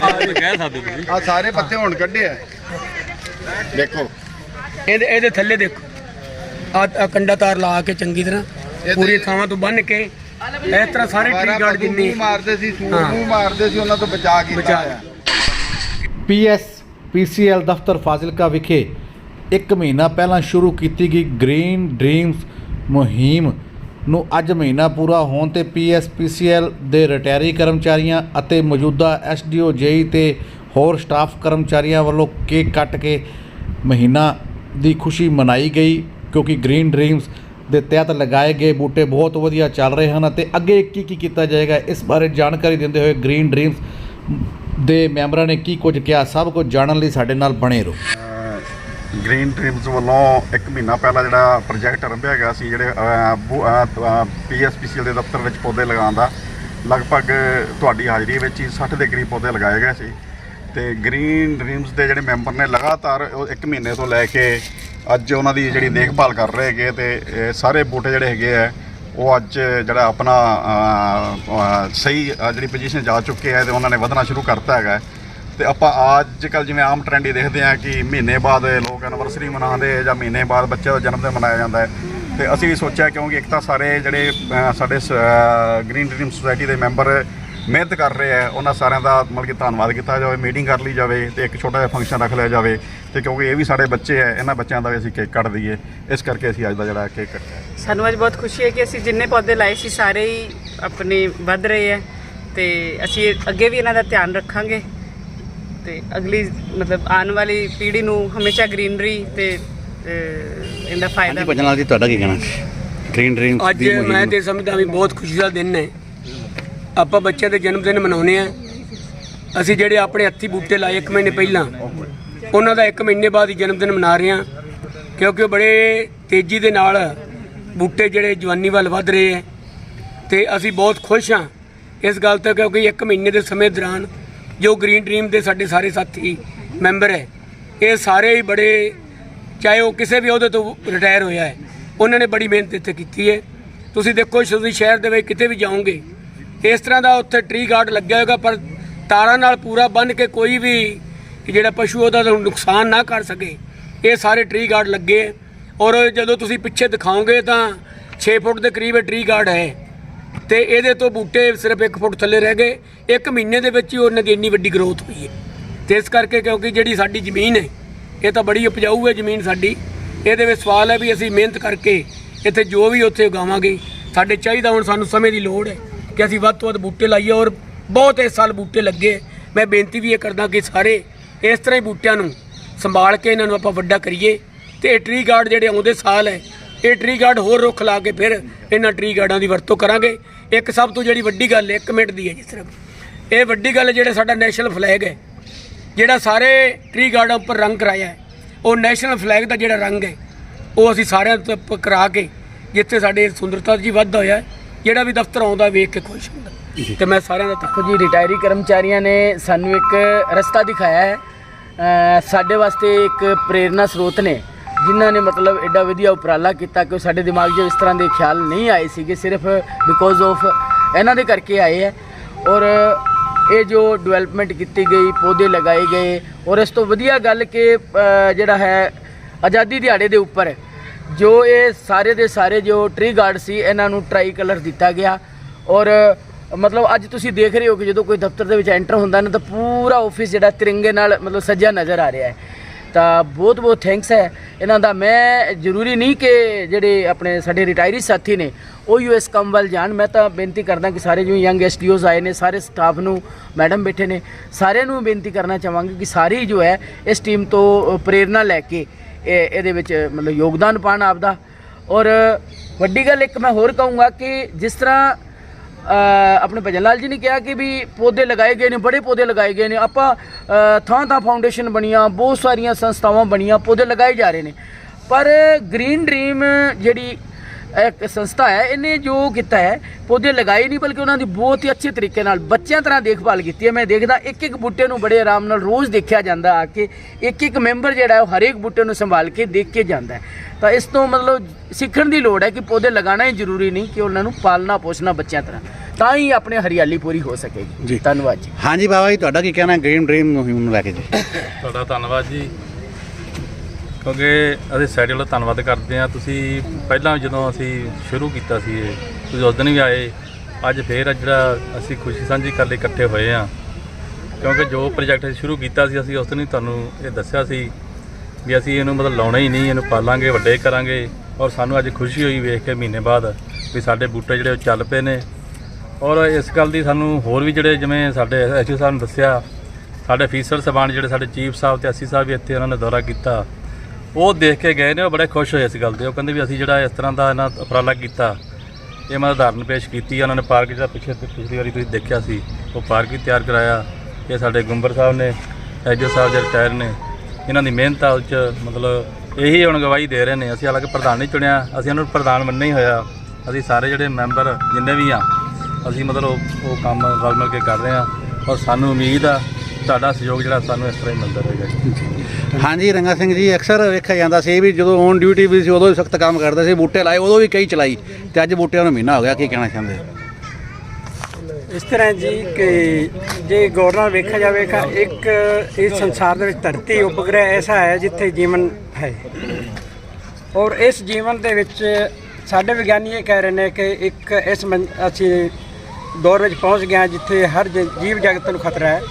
ਕਹਿ ਸਕਦੇ ਤੁਸੀਂ। ਆ ਸਾਰੇ ਪੱਤੇ ਹੁਣ ਕੱਢੇ ਆ। ਦੇਖੋ। ਇਹਦੇ ਇਹਦੇ ਥੱਲੇ ਦੇਖੋ। ਆ ਕੰਡਾ ਤਾਰ ਲਾ ਕੇ ਚੰਗੀ ਤਰ੍ਹਾਂ ਪੂਰੀ ਥਾਵਾਂ ਤੋਂ ਬੰਨ ਕੇ ਇਸ ਤਰ੍ਹਾਂ ਸਾਰੇ ਟ੍ਰੀ ਗਾਰਡ ਜਿੰਨੇ ਮਾਰਦੇ ਸੀ ਸੂਰ ਮਾਰਦੇ ਸੀ ਉਹਨਾਂ ਤੋਂ ਬਚਾ ਕੀਤਾ ਬਚਾਅ। ਆ ਪੀਐਸ ਪੀਸੀਐਲ ਦਫ਼ਤਰ ਫਾਜ਼ਿਲਕਾ ਵਿਖੇ ਇੱਕ ਮਹੀਨਾ ਪਹਿਲਾਂ ਸ਼ੁਰੂ ਕੀਤੀ ਗਈ ਗ੍ਰੀਨ ਡ੍ਰੀਮਸ ਮੁਹਿੰਮ ਨੂੰ ਅੱਜ ਮਹੀਨਾ ਪੂਰਾ ਹੋਣ ਤੇ ਪੀਐਸ ਪੀਸੀਐਲ ਦੇ ਰਿਟਾਇਰੀ ਕਰਮਚਾਰੀਆਂ ਅਤੇ ਮੌਜੂਦਾ ਐਸਡੀਓ ਜੇਈ ਤੇ ਹੋਰ ਸਟਾਫ ਕਰਮਚਾਰੀਆਂ ਵੱਲੋਂ ਕੇਕ ਕੱਟ ਕੇ ਮਹੀਨਾ ਦੀ ਖੁਸ਼ੀ ਮਨਾਈ ਗਈ, ਕਿਉਂਕਿ ਗ੍ਰੀਨ ਡ੍ਰੀਮਸ ਦੇ ਤਹਿਤ ਲਗਾਏ ਗਏ ਬੂਟੇ ਬਹੁਤ ਵਧੀਆ ਚੱਲ ਰਹੇ ਹਨ ਅਤੇ ਅੱਗੇ ਕੀ ਕੀ ਕੀਤਾ ਜਾਏਗਾ, ਇਸ ਬਾਰੇ ਜਾਣਕਾਰੀ ਦਿੰਦੇ ਹੋਏ ਗ੍ਰੀਨ ਡ੍ਰੀਮਸ ਦੇ ਮੈਂਬਰਾਂ ਨੇ ਕੀ ਕੁਝ ਕਿਹਾ, ਸਭ ਕੁਝ ਜਾਣਨ ਲਈ ਸਾਡੇ ਨਾਲ ਬਣੇ ਰਹੋ। ਗ੍ਰੀਨ ਡ੍ਰੀਮਸ ਵੱਲੋਂ ਇੱਕ ਮਹੀਨਾ ਪਹਿਲਾਂ ਜਿਹੜਾ ਪ੍ਰੋਜੈਕਟ ਆਰੰਭਿਆ ਗਿਆ ਸੀ ਜਿਹੜੇ ਪੀਐਸਪੀਸੀਐਲ ਦੇ ਦਫ਼ਤਰ ਵਿੱਚ ਪੌਦੇ ਲਗਾਉਣ ਦਾ ਲਗਭਗ ਤੁਹਾਡੀ ਹਾਜ਼ਰੀ ਵਿੱਚ ਹੀ 60 ਦੇ ਕਰੀਬ ਪੌਦੇ ਲਗਾਏ ਗਏ ਸੀ। ਤੇ ਗ੍ਰੀਨ ਡ੍ਰੀਮਸ ਦੇ ਜਿਹੜੇ ਮੈਂਬਰ ਨੇ ਲਗਾਤਾਰ ਉਹ ਇੱਕ ਮਹੀਨੇ ਤੋਂ ਲੈ ਕੇ ਅੱਜ ਉਹਨਾਂ ਦੀ ਜਿਹੜੀ ਦੇਖਭਾਲ ਕਰ ਰਹੇ ਹੈਗੇ ਤੇ ਇਹ ਸਾਰੇ ਬੂਟੇ ਜਿਹੜੇ ਹੈਗੇ ਆ ਉਹ ਅੱਜ ਜਿਹੜਾ ਆਪਣਾ ਸਹੀ ਅਹ, ਜਿਹੜੀ ਪੋਜੀਸ਼ਨ ਜਾ ਚੁੱਕੇ ਆ ਤੇ ਉਹਨਾਂ ਨੇ ਵਧਣਾ ਸ਼ੁਰੂ ਕਰਤਾ ਹੈਗਾ। ਤੇ ਆਪਾਂ ਅੱਜ ਕੱਲ ਜਿਵੇਂ ਆਮ ਟ੍ਰੈਂਡ ਹੀ ਦੇਖਦੇ ਆ ਕਿ ਮਹੀਨੇ ਬਾਅਦ ਲੋਕ ਐਨਵਰਸਰੀ ਮਨਾਉਂਦੇ ਆ ਜਾਂ ਮਹੀਨੇ ਬਾਅਦ ਬੱਚੇ ਦਾ ਜਨਮ ਦਿਨ ਮਨਾਇਆ ਜਾਂਦਾ ਹੈ। ਤੇ ਅਸੀਂ ਵੀ ਸੋਚਿਆ ਕਿਉਂਕਿ ਇੱਕ ਤਾਂ ਸਾਰੇ ਜਿਹੜੇ ਅਹ, ਸਾਡੇ ਗ੍ਰੀਨ ਡ੍ਰੀਮ ਸੁਸਾਇਟੀ ਦੇ ਮੈਂਬਰ ਮਿਹਨਤ ਕਰ ਰਹੇ ਆ ਉਹਨਾਂ ਸਾਰਿਆਂ ਦਾ ਮਤਲਬ ਕਿ ਧੰਨਵਾਦ ਕੀਤਾ ਜਾਵੇ ਮੀਟਿੰਗ ਕਰ ਲਈ ਜਾਵੇ ਤੇ ਇੱਕ ਛੋਟਾ ਜਿਹਾ ਫੰਕਸ਼ਨ ਰੱਖ ਲਿਆ ਜਾਵੇ ਤੇ ਕਿਉਂਕਿ ਇਹ ਵੀ ਸਾਡੇ ਬੱਚੇ ਆ ਇਹਨਾਂ ਬੱਚਿਆਂ ਦਾ ਵੀ ਅਸੀਂ ਕੇਕ ਕੱਟ ਦਈਏ। ਇਸ ਕਰਕੇ ਅਸੀਂ ਅੱਜ ਦਾ ਜਿਹੜਾ ਕੇਕ ਕੱਟਿਆ। ਸਾਨੂੰ ਅੱਜ ਬਹੁਤ ਖੁਸ਼ੀ ਹੈ ਕਿ ਅਸੀਂ ਜਿੰਨੇ ਪੌਦੇ ਲਾਏ ਸੀ ਸਾਰੇ ਹੀ ਆਪਣੇ ਵੱਧ ਰਹੇ ਹੈ ਤੇ ਅਸੀਂ ਅੱਗੇ ਵੀ ਇਹਨਾਂ ਦਾ ਧਿਆਨ ਰੱਖਾਂਗੇ। ਤੇ ਅਗਲੀ ਮਤਲਬ ਆਉਣ ਵਾਲੀ ਪੀੜ੍ਹੀ ਨੂੰ ਹਮੇਸ਼ਾ ਗ੍ਰੀਨਰੀ ਤੇ ਅਹ, ਇਹਦਾ ਫਾਇਦਾ ਭਜਨ ਲਾਲ ਜੀ ਤੁਹਾਡਾ ਕੀ ਕਹਿਣਾ? ਗ੍ਰੀਨ ਡ੍ਰੀਮਸ ਅੱਜ ਮੈਂ ਤੇ ਸਮਝਦਾ ਵੀ ਬਹੁਤ ਖੁਸ਼ੀ ਦਾ ਦਿਨ ਹੈ। ਆਪਾਂ ਬੱਚਿਆਂ ਦੇ ਜਨਮ ਦਿਨ ਮਨਾਉਨੇ ਆ ਅਸੀਂ ਜਿਹੜੇ ਆਪਣੇ ਹੱਥੀ ਬੂਟੇ ਲਾਏ ਇੱਕ ਮਹੀਨੇ ਪਹਿਲਾਂ ਉਹਨਾਂ ਦਾ ਇੱਕ ਮਹੀਨੇ ਬਾਅਦ ਹੀ ਜਨਮ ਦਿਨ ਮਨਾ ਰਹੇ ਆ ਕਿਉਂਕਿ ਉਹ ਬੜੇ ਤੇਜ਼ੀ ਦੇ ਨਾਲ ਬੂਟੇ ਜਿਹੜੇ ਜਵਾਨੀ ਵੱਲ ਵੱਧ ਰਹੇ ਹੈ। ਤੇ ਅਸੀਂ ਬਹੁਤ ਖੁਸ਼ ਹਾਂ ਇਸ ਗੱਲ ਤੋਂ ਕਿਉਂਕਿ ਇੱਕ ਮਹੀਨੇ ਦੇ ਸਮੇਂ ਦੌਰਾਨ ਜੋ ਗ੍ਰੀਨ ਡ੍ਰੀਮ ਦੇ ਸਾਡੇ ਸਾਰੇ ਸਾਥੀ ਮੈਂਬਰ ਹੈ, ਇਹ ਸਾਰੇ ਹੀ ਬੜੇ, ਚਾਹੇ ਉਹ ਕਿਸੇ ਵੀ ਅਹੁਦੇ ਤੋਂ ਰਿਟਾਇਰ ਹੋਇਆ ਹੈ, ਉਹਨਾਂ ਨੇ ਬੜੀ ਮਿਹਨਤ ਇੱਥੇ ਕੀਤੀ ਹੈ। ਤੁਸੀਂ ਦੇਖੋ, ਤੁਸੀਂ ਸ਼ਹਿਰ ਦੇ ਵਿੱਚ ਕਿਤੇ ਵੀ ਜਾਓਗੇ, ਇਸ ਤਰ੍ਹਾਂ ਦਾ ਉੱਥੇ ਟ੍ਰੀ ਗਾਰਡ ਲੱਗਿਆ ਹੋਏਗਾ, ਪਰ ਤਾਰਾਂ ਨਾਲ ਪੂਰਾ ਬੰਨ ਕੇ ਕੋਈ ਵੀ ਜਿਹੜਾ ਪਸ਼ੂ ਉਹਦਾ ਤੁਹਾਨੂੰ ਨੁਕਸਾਨ ਨਾ ਕਰ ਸਕੇ। ਇਹ ਸਾਰੇ ਟ੍ਰੀ ਗਾਰਡ ਲੱਗੇ ਹੈ। ਔਰ ਜਦੋਂ ਤੁਸੀਂ ਪਿੱਛੇ ਦਿਖਾਓਗੇ ਤਾਂ 6 ਫੁੱਟ ਦੇ ਕਰੀਬ ਇਹ ਟਰੀ ਗਾਰਡ ਹੈ। ਤੇ ਇਹਦੇ ਤੋਂ ਬੂਟੇ ਸਿਰਫ 1 ਫੁੱਟ ਥੱਲੇ ਰਹਿ ਗਏ। ਇੱਕ ਮਹੀਨੇ ਦੇ ਵਿੱਚ ਹੀ ਉਹਨਾਂ ਦੀ ਇੰਨੀ ਵੱਡੀ ਗਰੋਥ ਹੋਈ ਹੈ। ਤੇ ਇਸ ਕਰਕੇ ਕਿਉਂਕਿ ਜਿਹੜੀ ਸਾਡੀ ਜ਼ਮੀਨ ਹੈ, ਇਹ ਤਾਂ ਬੜੀ ਉਪਜਾਊ ਹੈ ਜ਼ਮੀਨ ਸਾਡੀ। ਇਹਦੇ ਵਿੱਚ ਸਵਾਲ ਹੈ ਵੀ ਅਸੀਂ ਮਿਹਨਤ ਕਰਕੇ ਇੱਥੇ ਜੋ ਵੀ ਉੱਥੇ ਉਗਾਵਾਂਗੇ, ਸਾਡੇ ਚਾਹੀਦਾ ਹੁਣ ਸਾਨੂੰ ਸਮੇਂ ਦੀ ਲੋੜ ਹੈ ਕਿ ਅਸੀਂ ਵੱਧ ਤੋਂ ਵੱਧ ਬੂਟੇ ਲਾਈਏ ਔਰ ਬਹੁਤ ਇਸ ਸਾਲ ਬੂਟੇ ਲੱਗੇ ਮੈਂ ਬੇਨਤੀ ਵੀ ਇਹ ਕਰਦਾ ਕਿ ਸਾਰੇ ਇਸ ਤਰ੍ਹਾਂ ਹੀ ਬੂਟਿਆਂ ਨੂੰ ਸੰਭਾਲ ਕੇ ਇਹਨਾਂ ਨੂੰ ਆਪਾਂ ਵੱਡਾ ਕਰੀਏ। ਤੇ ਇਹ ਟਰੀ ਗਾਰਡ ਜਿਹੜੇ ਆਉਂਦੇ ਸਾਲ ਹੈ, ਇਹ ਟਰੀ ਗਾਰਡ ਹੋਰ ਰੁੱਖ ਲਾ ਕੇ ਫਿਰ ਇਹਨਾਂ ਟਰੀ ਗਾਰਡਾਂ ਦੀ ਵਰਤੋਂ ਕਰਾਂਗੇ। ਇੱਕ ਸਭ ਤੋਂ ਜਿਹੜੀ ਵੱਡੀ ਗੱਲ ਹੈ ਇੱਕ ਮਿੰਟ ਦੀ ਹੈ ਜੀ ਸਿਰਫ। ਇਹ ਵੱਡੀ ਗੱਲ ਜਿਹੜਾ ਸਾਡਾ ਨੈਸ਼ਨਲ ਫਲੈਗ ਹੈ ਜਿਹੜਾ ਸਾਰੇ ਟਰੀ ਗਾਰਡਾਂ ਉੱਪਰ ਰੰਗ ਕਰਾਇਆ ਹੈ ਉਹ ਨੈਸ਼ਨਲ ਫਲੈਗ ਦਾ ਜਿਹੜਾ ਰੰਗ ਹੈ ਉਹ ਅਸੀਂ ਸਾਰਿਆਂ ਤੋਂ ਉੱਪਰ ਕਰਾ ਕੇ ਜਿੱਥੇ ਸਾਡੇ ਸੁੰਦਰਤਾ ਜੀ ਵੱਧ ਹੋਇਆ ਹੈ, ਜਿਹੜਾ ਵੀ ਦਫ਼ਤਰ ਆਉਂਦਾ ਵੇਖ ਕੇ ਖੁਸ਼ ਹੁੰਦਾ। ਤੇ ਮੈਂ ਸਾਰਿਆਂ ਦਾ ਦੇਖੋ ਜੀ ਰਿਟਾਇਰੀ ਕਰਮਚਾਰੀਆਂ ਨੇ ਸਾਨੂੰ ਇੱਕ ਰਸਤਾ ਦਿਖਾਇਆ ਹੈ। ਸਾਡੇ ਵਾਸਤੇ ਇੱਕ ਪ੍ਰੇਰਨਾ ਸਰੋਤ ਨੇ। ਜਿਨ੍ਹਾਂ ਨੇ ਮਤਲਬ ਐਡਾ ਵਧੀਆ ਉਪਰਾਲਾ ਕੀਤਾ ਕਿ ਸਾਡੇ ਦਿਮਾਗ 'ਚ ਇਸ ਤਰ੍ਹਾਂ ਦੇ ਖਿਆਲ ਨਹੀਂ ਆਏ ਸੀਗੇ, ਸਿਰਫ ਬਿਕੋਜ਼ ਆਫ ਇਹਨਾਂ ਦੇ ਕਰਕੇ ਆਏ ਹੈ। ਔਰ ਇਹ ਜੋ ਡਿਵੈਲਪਮੈਂਟ ਕੀਤੀ ਗਈ, ਪੌਦੇ ਲਗਾਏ ਗਏ, ਔਰ ਇਸ ਤੋਂ ਵਧੀਆ ਗੱਲ ਕਿ ਜਿਹੜਾ ਹੈ ਆਜ਼ਾਦੀ ਦਿਹਾੜੇ ਦੇ ਉੱਪਰ ਜੋ ਇਹ ਸਾਰੇ ਦੇ ਸਾਰੇ ਜੋ ਟ੍ਰੀ ਗਾਰਡ ਸੀ, ਇਹਨਾਂ ਨੂੰ ਟਰਾਈ ਕਲਰ ਦਿੱਤਾ ਗਿਆ। ਔਰ ਮਤਲਬ ਅੱਜ ਤੁਸੀਂ ਦੇਖ ਰਹੇ ਹੋ ਕਿ ਜਦੋਂ ਕੋਈ ਦਫ਼ਤਰ ਦੇ ਵਿੱਚ ਐਂਟਰ ਹੁੰਦਾ ਨਾ, ਤਾਂ ਪੂਰਾ ਆਫਿਸ ਜਿਹੜਾ ਤਿਰੰਗੇ ਨਾਲ ਮਤਲਬ ਸੱਜਿਆ ਨਜ਼ਰ ਆ ਰਿਹਾ ਹੈ। ਤਾਂ ਬਹੁਤ ਬਹੁਤ ਥੈਂਕਸ ਹੈ। ਇਹਨਾਂ ਦਾ ਮੈਂ ਜ਼ਰੂਰੀ ਨਹੀਂ ਕਿ ਜਿਹੜੇ ਆਪਣੇ ਸਾਡੇ ਰਿਟਾਇਰੀ ਸਾਥੀ ਨੇ ਉਹ ਯੂਐਸ ਕੰਮ ਵੱਲ ਜਾਣ। ਮੈਂ ਤਾਂ ਬੇਨਤੀ ਕਰਦਾ ਕਿ ਸਾਰੇ ਜੋ ਯੰਗ ਐਸਟੀਓਜ਼ ਆਏ ਨੇ ਸਾਰੇ ਸਟਾਫ ਨੂੰ ਮੈਡਮ ਬੈਠੇ ਨੇ ਸਾਰਿਆਂ ਨੂੰ ਬੇਨਤੀ ਕਰਨਾ ਚਾਹਾਂਗੇ ਕਿ ਸਾਰੀ ਜੋ ਹੈ ਇਸ ਟੀਮ ਤੋਂ ਅ, ਪ੍ਰੇਰਣਾ ਲੈ ਕੇ ਇਹ ਇਹਦੇ ਵਿੱਚ ਮਤਲਬ ਯੋਗਦਾਨ ਪਾਣ ਆਪਦਾ। ਔਰ ਵੱਡੀ ਗੱਲ ਇੱਕ ਮੈਂ ਹੋਰ ਕਹੂੰਗਾ ਕਿ ਜਿਸ ਤਰ੍ਹਾਂ ਆਪਣੇ ਭਜਨ ਲਾਲ ਜੀ ਨੇ ਕਿਹਾ ਕਿ ਵੀ ਪੌਦੇ ਲਗਾਏ ਗਏ ਨੇ, ਬੜੇ ਪੌਦੇ ਲਗਾਏ ਗਏ ਨੇ। ਆਪਾਂ ਥਾਂ ਥਾਂ ਫਾਊਂਡੇਸ਼ਨ ਬਣੀਆਂ, ਬਹੁਤ ਸਾਰੀਆਂ ਸੰਸਥਾਵਾਂ ਬਣੀਆਂ, ਪੌਦੇ ਲਗਾਏ ਜਾ ਰਹੇ ਨੇ। ਪਰ ਗ੍ਰੀਨ ਡ੍ਰੀਮ ਜਿਹੜੀ ਇੱਕ ਸੰਸਥਾ ਹੈ ਇਹਨੇ ਜੋ ਕੀਤਾ ਹੈ ਪੌਦੇ ਲਗਾਏ ਨਹੀਂ ਬਲਕਿ ਉਹਨਾਂ ਦੀ ਬਹੁਤ ਹੀ ਅੱਛੇ ਤਰੀਕੇ ਨਾਲ ਬੱਚਿਆਂ ਤਰ੍ਹਾਂ ਦੇਖਭਾਲ ਕੀਤੀ ਹੈ। ਮੈਂ ਦੇਖਦਾ ਇੱਕ ਇੱਕ ਬੂਟੇ ਨੂੰ ਬੜੇ ਆਰਾਮ ਨਾਲ ਰੋਜ਼ ਦੇਖਿਆ ਜਾਂਦਾ ਆ ਕੇ ਇੱਕ ਇੱਕ ਮੈਂਬਰ ਜਿਹੜਾ ਹੈ ਉਹ ਹਰੇਕ ਬੂਟੇ ਨੂੰ ਸੰਭਾਲ ਕੇ ਦੇਖ ਕੇ ਜਾਂਦਾ ਹੈ। ਤਾਂ ਇਸ ਤੋਂ ਮਤਲਬ ਸਿੱਖਣ ਦੀ ਲੋੜ ਹੈ ਕਿ ਪੌਦੇ ਲਗਾਉਣਾ ਹੀ ਜ਼ਰੂਰੀ ਨਹੀਂ ਕਿ ਉਹਨਾਂ ਨੂੰ ਪਾਲਣਾ ਪੋਸਣਾ ਬੱਚਿਆਂ ਤਰ੍ਹਾਂ। ਤਾਂ ਹੀ ਆਪਣੇ ਹਰਿਆਲੀ ਪੂਰੀ ਹੋ ਸਕੇਗੀ। ਜੀ। ਧੰਨਵਾਦ ਜੀ। ਹਾਂਜੀ ਬਾਬਾ ਜੀ ਤੁਹਾਡਾ ਕੀ ਕਹਿਣਾ ਗ੍ਰੀਨ ਡ੍ਰੀਮ ਨੂੰ ਲੈ ਕੇ ਜੀ। ਤੁਹਾਡਾ ਧੰਨਵਾਦ ਜੀ। ਕਿਉਂਕਿ ਅਸੀਂ ਸਾਡੇ ਵੱਲੋਂ ਧੰਨਵਾਦ ਕਰਦੇ ਹਾਂ। ਤੁਸੀਂ ਪਹਿਲਾਂ ਜਦੋਂ ਅਸੀਂ ਸ਼ੁਰੂ ਕੀਤਾ ਸੀ ਇਹ, ਤੁਸੀਂ ਉਸ ਦਿਨ ਵੀ ਆਏ। ਅੱਜ ਫੇਰ ਜਿਹੜਾ ਅਸੀਂ ਖੁਸ਼ੀ ਸਾਂਝੀ ਕਰ ਲਈ ਇਕੱਠੇ ਹੋਏ ਆ ਕਿਉਂਕਿ ਜੋ ਪ੍ਰੋਜੈਕਟ ਅਸੀਂ ਸ਼ੁਰੂ ਕੀਤਾ ਸੀ, ਅਸੀਂ ਉਸ ਦਿਨ ਹੀ ਤੁਹਾਨੂੰ ਇਹ ਦੱਸਿਆ ਸੀ ਵੀ ਅਸੀਂ ਇਹਨੂੰ ਮਤਲਬ ਲਾਉਣਾ ਹੀ ਨਹੀਂ, ਇਹਨੂੰ ਪਾਲਾਂਗੇ, ਵੱਡੇ ਕਰਾਂਗੇ। ਔਰ ਸਾਨੂੰ ਅੱਜ ਖੁਸ਼ੀ ਹੋਈ ਵੇਖ ਕੇ ਮਹੀਨੇ ਬਾਅਦ ਵੀ ਸਾਡੇ ਬੂਟੇ ਜਿਹੜੇ ਉਹ ਚੱਲ ਪਏ ਨੇ। ਔਰ ਇਸ ਗੱਲ ਦੀ ਸਾਨੂੰ ਹੋਰ ਵੀ ਜਿਹੜੇ ਜਿਵੇਂ ਸਾਡੇ ਐਚਓ ਸਾਹਿਬ ਨੇ ਦੱਸਿਆ, ਸਾਡੇ ਅਫੀਸਰ ਸਬਾਨ ਜਿਹੜੇ ਸਾਡੇ ਚੀਫ ਸਾਹਿਬ ਤੇ ਅਸੀਂ ਸਾਹਿਬ ਵੀ ਇੱਥੇ ਉਹਨਾਂ ਨੇ ਦੌਰਾ ਕੀਤਾ। ਉਹ ਦੇਖ ਕੇ ਗਏ ਨੇ, ਉਹ ਬੜੇ ਖੁਸ਼ ਹੋਏ ਇਸ ਗੱਲ ਤੇ ਉਹ ਕਹਿੰਦੇ ਵੀ ਅਸੀਂ ਜਿਹੜਾ ਇਸ ਤਰ੍ਹਾਂ ਦਾ ਇਹਨਾਂ ਉਪਰਾਲਾ ਕੀਤਾ, ਇਹ ਮੈਂ ਉਦਾਹਰਨ ਪੇਸ਼ ਕੀਤੀ ਆ। ਉਹਨਾਂ ਨੇ ਪਾਰਕ ਜਿਹੜਾ ਪਿੱਛੇ ਪਿਛਲੀ ਵਾਰੀ ਤੁਸੀਂ ਦੇਖਿਆ ਸੀ, ਉਹ ਪਾਰਕ ਵੀ ਤਿਆਰ ਕਰਾਇਆ। ਇਹ ਸਾਡੇ ਗੁੰਬਰ ਸਾਹਿਬ ਨੇ, ਐਜੋ ਸਾਹਿਬ ਦੇ ਰਿਟਾਇਰ ਨੇ, ਇਹਨਾਂ ਦੀ ਮਿਹਨਤ ਆ, ਉਹ 'ਚ ਮਤਲਬ ਇਹੀ ਹੁਣ ਗਵਾਹੀ ਦੇ ਰਹੇ ਨੇ। ਅਸੀਂ ਹਾਲਾਂਕਿ ਪ੍ਰਧਾਨ ਨਹੀਂ ਚੁਣਿਆ, ਅਸੀਂ ਉਹਨਾਂ ਨੂੰ ਪ੍ਰਧਾਨ ਮੰਨਣਾ ਹੀ ਹੋਇਆ। ਅਸੀਂ ਸਾਰੇ ਜਿਹੜੇ ਮੈਂਬਰ ਜਿੰਨੇ ਵੀ ਆ, ਅਸੀਂ ਮਤਲਬ ਉਹ- ਉਹ ਕੰਮ ਰਲ ਮਿਲ ਕੇ ਕਰ ਰਹੇ ਆ। ਔਰ ਸਾਨੂੰ ਉਮੀਦ ਆ ਤੁਹਾਡਾ ਸਹਿਯੋਗ ਜਿਹੜਾ ਸਾਨੂੰ ਇਸ ਤਰ੍ਹਾਂ ਹੀ ਮਿਲਦਾ ਰਹੇਗਾ ਹਾਂਜੀ ਰੰਗਾ ਸਿੰਘ ਜੀ ਅਕਸਰ ਵੇਖਿਆ ਜਾਂਦਾ ਸੀ ਵੀ ਜਦੋਂ ਔਨ ਡਿਊਟੀ ਵੀ ਸੀ ਉਦੋਂ ਵੀ ਸਖਤ ਕੰਮ ਕਰਦੇ ਸੀ ਬੂਟੇ ਲਾਏ ਉਦੋਂ ਵੀ ਕਈ ਚਲਾਈ। ਤੇ ਅੱਜ ਬੂਟਿਆਂ ਨੂੰ ਮਹੀਨਾ ਹੋ ਗਿਆ ਕੀ ਕਹਿਣਾ ਚਾਹੁੰਦੇ? ਇਸ ਤਰ੍ਹਾਂ ਜੀ ਕਿ ਜੇ ਗੌਰ ਨਾਲ ਵੇਖਿਆ ਜਾਵੇਗਾ ਇੱਕ ਇਸ ਸੰਸਾਰ ਦੇ ਵਿੱਚ ਧਰਤੀ ਉਪਗ੍ਰਹਿ ਐਸਾ ਹੈ ਜਿੱਥੇ ਜੀਵਨ ਹੈ। ਔਰ ਇਸ ਜੀਵਨ ਦੇ ਵਿੱਚ ਸਾਡੇ ਵਿਗਿਆਨੀ ਇਹ ਕਹਿ ਰਹੇ ਨੇ ਕਿ ਇੱਕ ਇਸ ਮੰ- ਅਸੀਂ ਦੌਰ ਵਿੱਚ ਪਹੁੰਚ ਗਏ ਹਾਂ ਜਿੱਥੇ ਹਰ ਜੀਵ ਜਗਤ ਨੂੰ ਖਤਰਾ ਹੈ।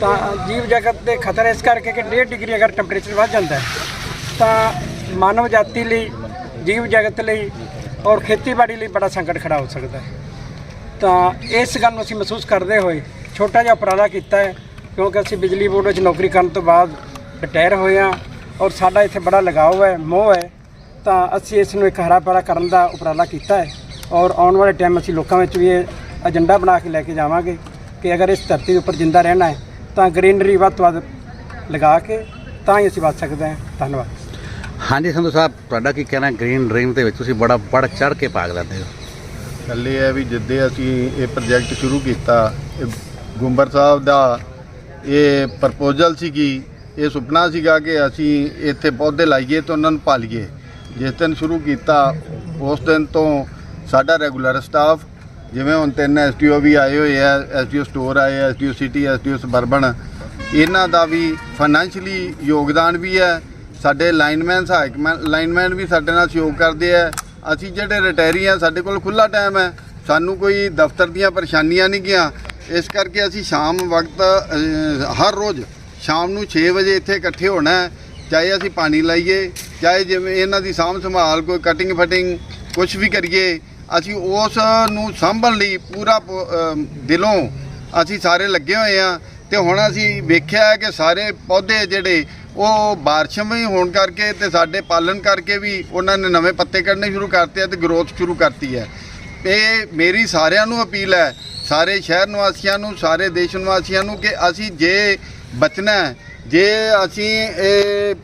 ਤਾਂ ਜੀਵ ਜਗਤ ਦੇ ਖਤਰਾ ਇਸ ਕਰਕੇ ਕਿ 1.5 ਡਿਗਰੀ ਅਗਰ ਟੈਂਪਰੇਚਰ ਵੱਧ ਜਾਂਦਾ ਤਾਂ ਮਾਨਵ ਜਾਤੀ ਲਈ, ਜੀਵ ਜਗਤ ਲਈ ਔਰ ਖੇਤੀਬਾੜੀ ਲਈ ਬੜਾ ਸੰਕਟ ਖੜਾ ਹੋ ਸਕਦਾ ਹੈ। ਤਾਂ ਇਸ ਗੱਲ ਨੂੰ ਅਸੀਂ ਮਹਿਸੂਸ ਕਰਦੇ ਹੋਏ ਛੋਟਾ ਜਿਹਾ ਉਪਰਾਲਾ ਕੀਤਾ ਹੈ, ਕਿਉਂਕਿ ਅਸੀਂ ਬਿਜਲੀ ਬੋਰਡ ਵਿੱਚ ਨੌਕਰੀ ਕਰਨ ਤੋਂ ਬਾਅਦ ਰਿਟਾਇਰ ਹੋਏ ਹਾਂ ਔਰ ਸਾਡਾ ਇੱਥੇ ਬੜਾ ਲਗਾਓ ਹੈ, ਮੋਹ ਹੈ। ਤਾਂ ਅਸੀਂ ਇਸ ਨੂੰ ਇੱਕ ਹਰਾ ਭਰਾ ਕਰਨ ਦਾ ਉਪਰਾਲਾ ਕੀਤਾ ਹੈ ਔਰ ਆਉਣ ਵਾਲੇ ਟਾਈਮ ਅਸੀਂ ਲੋਕਾਂ ਵਿੱਚ ਵੀ ਇਹ ਏਜੰਡਾ ਬਣਾ ਕੇ ਲੈ ਕੇ ਜਾਵਾਂਗੇ ਕਿ ਅਗਰ ਇਸ ਧਰਤੀ ਦੇ ਉੱਪਰ ਜਿੰਦਾ ਰਹਿਣਾ ਹੈ ਤਾਂ ਗ੍ਰੀਨਰੀ ਵੱਧ ਤੋਂ ਵੱਧ ਲਗਾ ਕੇ ਤਾਂ ਹੀ ਅਸੀਂ ਬਚ ਸਕਦੇ ਹਾਂ। ਧੰਨਵਾਦ। ਹਾਂਜੀ ਸੰਧੂ ਸਾਹਿਬ ਤੁਹਾਡਾ ਕੀ ਕਹਿਣਾ? ਗ੍ਰੀਨ ਡ੍ਰੀਮ ਦੇ ਵਿੱਚ ਤੁਸੀਂ ਬੜਾ ਵੱਧ ਚੜ ਕੇ ਭਾਗ ਲੈਂਦੇ ਹੋ। ਗੱਲ ਇਹ ਹੈ ਵੀ ਜਿੱਦੇ ਅਸੀਂ ਇਹ ਪ੍ਰੋਜੈਕਟ ਸ਼ੁਰੂ ਕੀਤਾ ਇਹ ਗੁੰਬਰ ਸਾਹਿਬ ਦਾ ਇਹ ਪ੍ਰਪੋਜ਼ਲ ਸੀਗੀ ਇਹ ਸੁਪਨਾ ਸੀਗਾ ਕਿ ਅਸੀਂ ਇੱਥੇ ਪੌਦੇ ਲਾਈਏ ਤੇ ਉਹਨਾਂ ਨੂੰ ਪਾਲੀਏ ਜਿਸ ਦਿਨ ਸ਼ੁਰੂ ਕੀਤਾ ਉਸ ਦਿਨ ਤੋਂ ਸਾਡਾ ਰੈਗੂਲਰ ਸਟਾਫ ਜਿਵੇਂ ਹੁਣ ਤਿੰਨ ਐਸਟੀਓ ਵੀ ਆਏ ਹੋਏ ਆ, ਐਸਟੀਓ ਸਟੋਰ ਆਏ ਐਸਟੀਓ ਸਿਟੀ, ਐਸਟੀਓ ਸਬਰਬਨ, ਇਹਨਾਂ ਦਾ ਵੀ ਫਾਈਨੈਂਸ਼ੀਅਲੀ ਯੋਗਦਾਨ ਵੀ ਹੈ, ਸਾਡੇ ਲਾਈਨਮੈਨ ਸਹਾਇਕ ਲਾਈਨਮੈਨ ਵੀ ਸਾਡੇ ਨਾਲ ਸਹਿਯੋਗ ਕਰਦੇ ਆ। ਅਸੀਂ ਜਿਹੜੇ ਰਿਟਾਇਰੀ ਆ, ਸਾਡੇ ਕੋਲ ਖੁੱਲਾ ਟਾਈਮ ਹੈ। ਸਾਨੂੰ ਕੋਈ ਦਫ਼ਤਰ ਦੀਆਂ ਪਰੇਸ਼ਾਨੀਆਂ ਨਹੀਂ ਗਿਆ ਇਸ ਕਰਕੇ ਅਸੀਂ ਸ਼ਾਮ ਵਕਤ ਹਰ ਰੋਜ਼ ਸ਼ਾਮ ਨੂੰ 6 ਵਜੇ ਇੱਥੇ ਇਕੱਠੇ ਹੋਣਾ ਚਾਹੇ ਅਸੀਂ ਪਾਣੀ ਲਾਈਏ, ਚਾਹੇ ਜਿਵੇਂ ਇਹਨਾਂ ਦੀ ਸਾਂਭ ਸੰਭਾਲ ਕੋਈ ਕਟਿੰਗ ਫਟਿੰਗ ਕੁਝ ਵੀ ਕਰੀਏ ਅਸੀਂ ਉਸ ਨੂੰ ਸਾਂਭਣ ਲਈ ਪੂਰਾ ਦਿਲੋਂ ਅਸੀਂ ਸਾਰੇ ਲੱਗੇ ਹੋਏ ਆ ਤੇ ਹੁਣ ਅਸੀਂ ਵੇਖਿਆ ਹੈ ਕਿ ਸਾਰੇ ਪੌਦੇ ਜਿਹੜੇ ਉਹ ਬਾਰਿਸ਼ਮਈ ਹੋਣ ਕਰਕੇ ਤੇ ਸਾਡੇ ਪਾਲਣ ਕਰਕੇ ਵੀ ਉਹਨਾਂ ਨੇ ਨਵੇਂ ਪੱਤੇ ਕੱਢਣੇ ਸ਼ੁਰੂ ਕਰਤੇ ਆ ਤੇ ਗਰੋਥ ਸ਼ੁਰੂ ਕਰਤੀ ਹੈ। ਇਹ ਮੇਰੀ ਸਾਰਿਆਂ ਨੂੰ ਅਪੀਲ ਹੈ, ਸਾਰੇ ਸ਼ਹਿਰ ਨਿਵਾਸੀਆਂ ਨੂੰ, ਸਾਰੇ ਦੇਸ਼ ਨਿਵਾਸੀਆਂ ਨੂੰ ਕਿ ਅਸੀਂ ਜੇ ਬਚਣਾ ਜੇ ਅਸੀਂ ਇਹ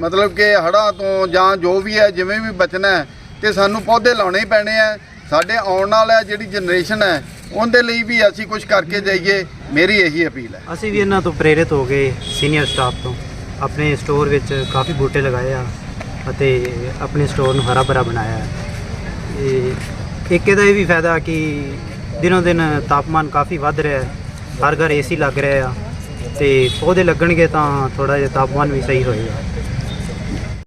ਮਤਲਬ ਕਿ ਹੜ੍ਹਾਂ ਤੋਂ ਜਾਂ ਜੋ ਵੀ ਹੈ, ਜਿਵੇਂ ਵੀ ਬਚਣਾ ਤੇ ਸਾਨੂੰ ਪੌਦੇ ਲਾਉਣੇ ਹੀ ਪੈਣੇ ਆ। ਸਾਡੇ ਆਉਣ ਵਾਲਾ ਜਿਹੜੀ ਜਨਰੇਸ਼ਨ ਹੈ, ਉਹਦੇ ਲਈ ਵੀ ਅਸੀਂ ਕੁਝ ਕਰਕੇ ਜਾਈਏ। ਮੇਰੀ ਇਹੀ ਅਪੀਲ ਹੈ। ਅਸੀਂ ਵੀ ਇਹਨਾਂ ਤੋਂ ਪ੍ਰੇਰਿਤ ਹੋ ਗਏ ਸੀਨੀਅਰ ਸਟਾਫ ਤੋਂ ਆਪਣੇ ਸਟੋਰ ਵਿੱਚ ਕਾਫੀ ਬੂਟੇ ਲਗਾਏ ਆ ਅਤੇ ਆਪਣੇ ਸਟੋਰ ਨੂੰ ਹਰਾ ਭਰਾ ਬਣਾਇਆ ਹੈ। ਇੱਕ ਇਹਦਾ ਇਹ ਵੀ ਫਾਇਦਾ ਕਿ ਦਿਨੋਂ ਦਿਨ ਤਾਪਮਾਨ ਕਾਫੀ ਵੱਧ ਰਿਹਾ ਹੈ। ਹਰ ਘਰ ਏਸੀ ਲੱਗ ਰਿਹਾ ਆ। ਤੇ ਪੌਦੇ ਲੱਗਣਗੇ ਤਾਂ ਥੋੜਾ ਜਿਹਾ ਤਾਪਮਾਨ ਵੀ ਸਹੀ ਹੋਏਗਾ।